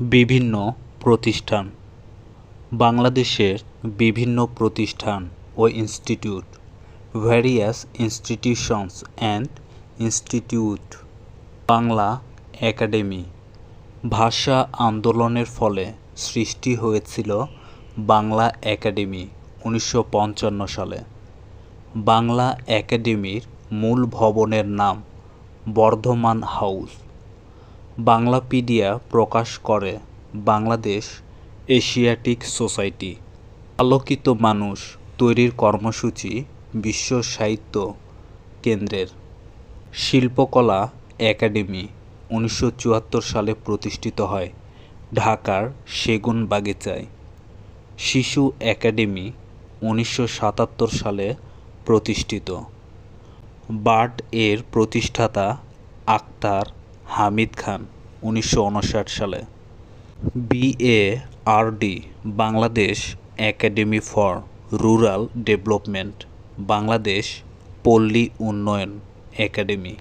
বিভিন্ন প্রতিষ্ঠান। বাংলাদেশের বিভিন্ন প্রতিষ্ঠান ও institute. Various institutions and institute Bangla academy. ভাষা আন্দোলনের ফলে সৃষ্টি হয়েছিল বাংলা একাডেমি উনিশশো পঞ্চান্ন সালে। বাংলা একাডেমির মূল ভবনের নাম বর্ধমান হাউস। বাংলাপিডিয়া প্রকাশ করে বাংলাদেশ এশিয়াটিক সোসাইটি। আলোকিত মানুষ তৈরির কর্মসূচি বিশ্ব সাহিত্য কেন্দ্রের। শিল্পকলা একাডেমি উনিশশো চুয়াত্তর সালে প্রতিষ্ঠিত হয় ঢাকার সেগুন বাগিচায়। শিশু একাডেমি উনিশশো সাতাত্তর সালে প্রতিষ্ঠিত। বার্ড এর প্রতিষ্ঠাতা আক্তার হামিদ খান, উনিশশো উনষাট সালে। BA RD Bangladesh academy for rural development, Bangladesh পল্লী উন্নয়ন একাডেমি।